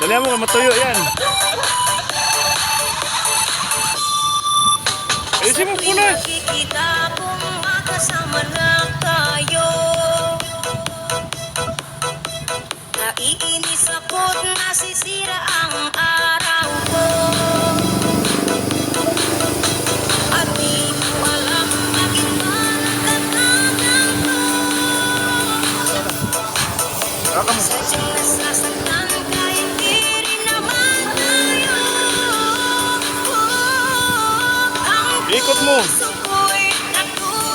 Dali mo, matuyo yan. Ayusin mo Tuwing punas. nakikita kong makasama lang tayo Naiinis ako't nasisira ang araw ko Sadyang nasasaktan Ikot mo.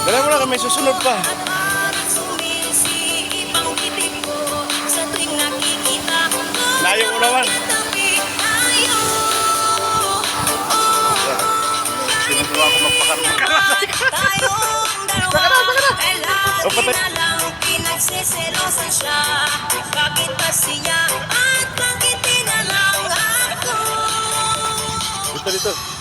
Dali mo na kami, susunod pa. Layo ko naman. Sinusuwa ko magpakaroon. Tayong dalawa Ay Oh, lagi patay. na lang pinagsiselosan siya Bakit ba siya at bakit di na lang ako Dito, dito.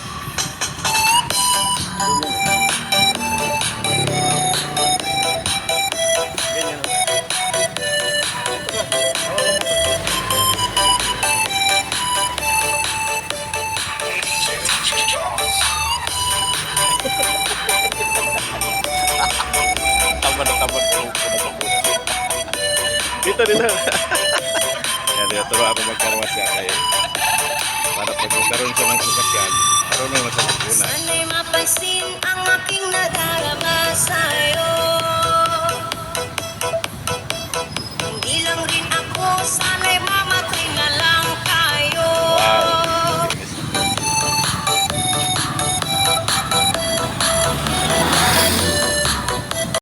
Na tamad ko. Dito, dito. Yan, dito. Turo ako magkarwas siya kayo. Para pag magkaroon siya ng sasakyan, marunong na sa pagkunan. Sana'y mapansin ang aking nararamdaman